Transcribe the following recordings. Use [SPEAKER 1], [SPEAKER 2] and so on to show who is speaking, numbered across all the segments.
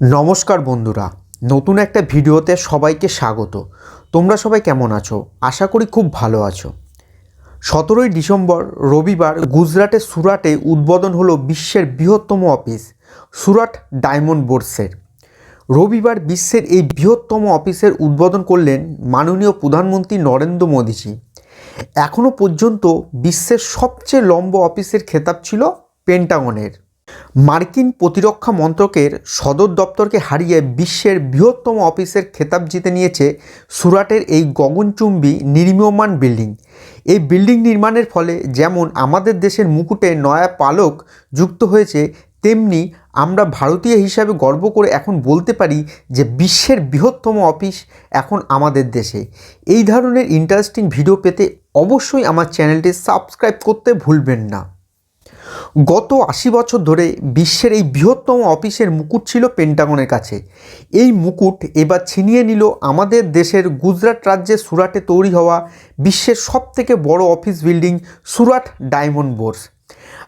[SPEAKER 1] নমস্কার বন্ধুরা, নতুন একটা ভিডিওতে সবাইকে স্বাগত। তোমরা সবাই কেমন আছো? আশা করি খুব ভালো আছো। সতেরোই ডিসেম্বর, রবিবার গুজরাটের সুরাটে উদ্বোধন হলো বিশ্বের বৃহত্তম অফিস, সুরাট ডায়মন্ড বোর্ডসের। রবিবার বিশ্বের এই বৃহত্তম অফিসের উদ্বোধন করলেন মাননীয় প্রধানমন্ত্রী নরেন্দ্র মোদীজি। এখনও পর্যন্ত বিশ্বের সবচেয়ে লম্বা অফিসের খেতাব ছিল পেন্টাগনের। মার্কিন প্রতিরক্ষা মন্ত্রকের সদর দপ্তরকে হারিয়ে বিশ্বের বৃহত্তম অফিসের খেতাব জিতে নিয়েছে সুরাটের এই গগনচুম্বী নির্মীয়মান বিল্ডিং। এই বিল্ডিং নির্মাণের ফলে যেমন আমাদের দেশের মুকুটে নয়া পালক যুক্ত হয়েছে, তেমনি আমরা ভারতীয় হিসাবে গর্ব করে এখন বলতে পারি যে বিশ্বের বৃহত্তম অফিস এখন আমাদের দেশে। এই ধরনের ইন্টারেস্টিং ভিডিও পেতে অবশ্যই আমার চ্যানেলটি সাবস্ক্রাইব করতে ভুলবেন না। গত আশি বছর ধরে বিশ্বের এই বৃহত্তম অফিসের মুকুট ছিল পেন্টাগনের কাছে। এই মুকুট এবার ছিনিয়ে নিল আমাদের দেশের গুজরাট রাজ্যের সুরাটে তৈরি হওয়া বিশ্বের সবথেকে বড় office building Surat diamond bourse.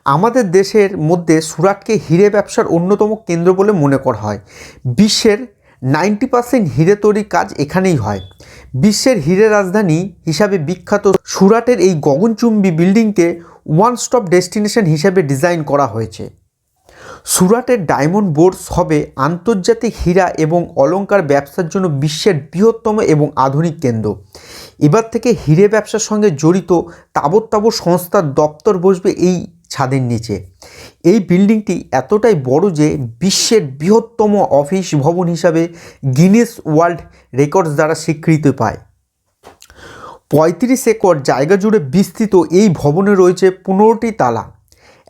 [SPEAKER 1] আমাদের দেশের মধ্যে সুরাটকে হিরে ব্যবসার অন্যতম কেন্দ্র বলে মনে করা হয়। বিশ্বের নাইনটি পার্সেন্ট হিরে তৈরির কাজ এখানেই হয়। বিশ্বের হিরে রাজধানী হিসাবে বিখ্যাত সুরাটের এই গগনচুম্বী বিল্ডিংকে ওয়ান স্টপ ডেস্টিনেশন হিসেবে ডিজাইন করা হয়েছে। সুরাটের ডায়মন্ড বোর্ডস হবে আন্তর্জাতিক হীরা এবং অলঙ্কার ব্যবসার জন্য বিশ্বের বৃহত্তম এবং আধুনিক কেন্দ্র। এবার থেকে হিরে ব্যবসার সঙ্গে জড়িত তাবৎ তাবৎ সংস্থার দপ্তর বসবে এই ছাদের নিচে। এই বিল্ডিংটি এতটাই বড় যে বিশ্বের বৃহত্তম অফিস ভবন হিসাবে গিনেস ওয়ার্ল্ড রেকর্ডস দ্বারা স্বীকৃতি পায়। পঁয়ত্রিশ একর জায়গা জুড়ে বিস্তৃত এই ভবনে রয়েছে পনেরোটি তালা।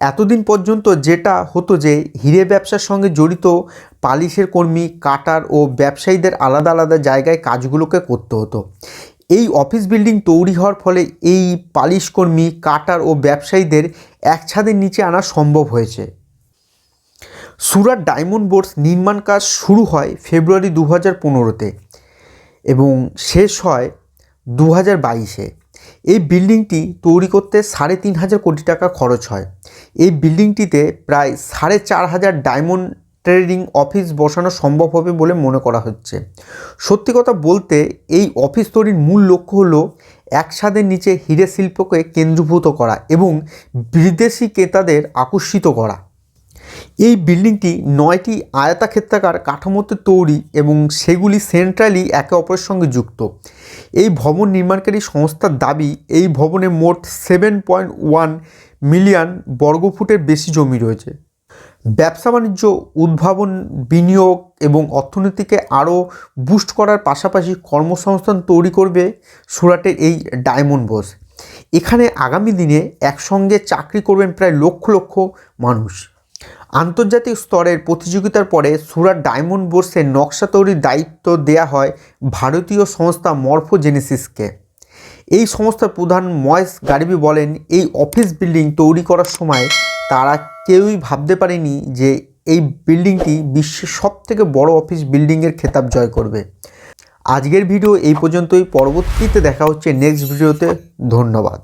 [SPEAKER 1] এতদিন পর্যন্ত যেটা হতো যে হিরে ব্যবসার সঙ্গে জড়িত, পালিশের কর্মী, কাটার ও ব্যবসায়ীদের আলাদা আলাদা জায়গায় কাজগুলোকে করতে হতো। এই অফিস বিল্ডিং তৈরি হওয়ার ফলে এই পালিশ কর্মী, কাটার ও ব্যবসায়ীদের এক ছাদের নিচে আনা সম্ভব হয়েছে। সুরাট ডায়মন্ড বোর্ডস নির্মাণ কাজ শুরু হয় ফেব্রুয়ারি দু হাজার পনেরোতে এবং শেষ হয় দু হাজার বাইশে। এই বিল্ডিংটি তৈরি করতে সাড়ে তিন হাজার কোটি টাকা খরচ হয়। এই বিল্ডিংটিতে প্রায় সাড়ে চার হাজার ডায়মন্ড ট্রেডিং অফিস বসানো সম্ভব হবে বলে মনে করা হচ্ছে। সত্যি কথা বলতে, এই অফিস তৈরির মূল লক্ষ্য হলো এক ছাদের নিচে হিরে শিল্পকে কেন্দ্রীভূত করা এবং বিদেশি ক্রেতাদের আকর্ষিত করা। এই বিল্ডিংটি নয়টি আয়তাক্ষেত্রাকার কাঠামোতে তৈরি এবং সেগুলি সেন্ট্রালি একে অপরের সঙ্গে যুক্ত। এই ভবন নির্মাণকারী সংস্থার দাবি, এই ভবনে মোট সেভেন পয়েন্ট ওয়ান মিলিয়ন বর্গফুটের বেশি জমি রয়েছে। ব্যবসা বাণিজ্য, উদ্ভাবন, বিনিয়োগ এবং অর্থনীতিকে আরও বুস্ট করার পাশাপাশি কর্মসংস্থান তৈরি করবে সুরাটের এই ডায়মন্ড বোস। এখানে আগামী দিনে একসঙ্গে চাকরি করবেন প্রায় লক্ষ লক্ষ মানুষ। আন্তর্জাতিক স্তরের প্রতিযোগিতার পরে সুরাট ডায়মন্ড বোর্সের নকশা তৈরির দায়িত্ব দেয়া হয় ভারতীয় সংস্থা মরফোজেনেসিসকে। এই সংস্থার প্রধান ময়েস গারিবি বলেন, এই অফিস বিল্ডিং তৈরি করার সময় তারা কেউই ভাবতে পারেনি যে এই বিল্ডিংটি বিশ্বের সবথেকে বড় অফিস বিল্ডিংয়ের খেতাব জয় করবে। আজকের ভিডিও এই পর্যন্তই। পরবর্তীতে দেখা হচ্ছে নেক্সট ভিডিওতে। ধন্যবাদ।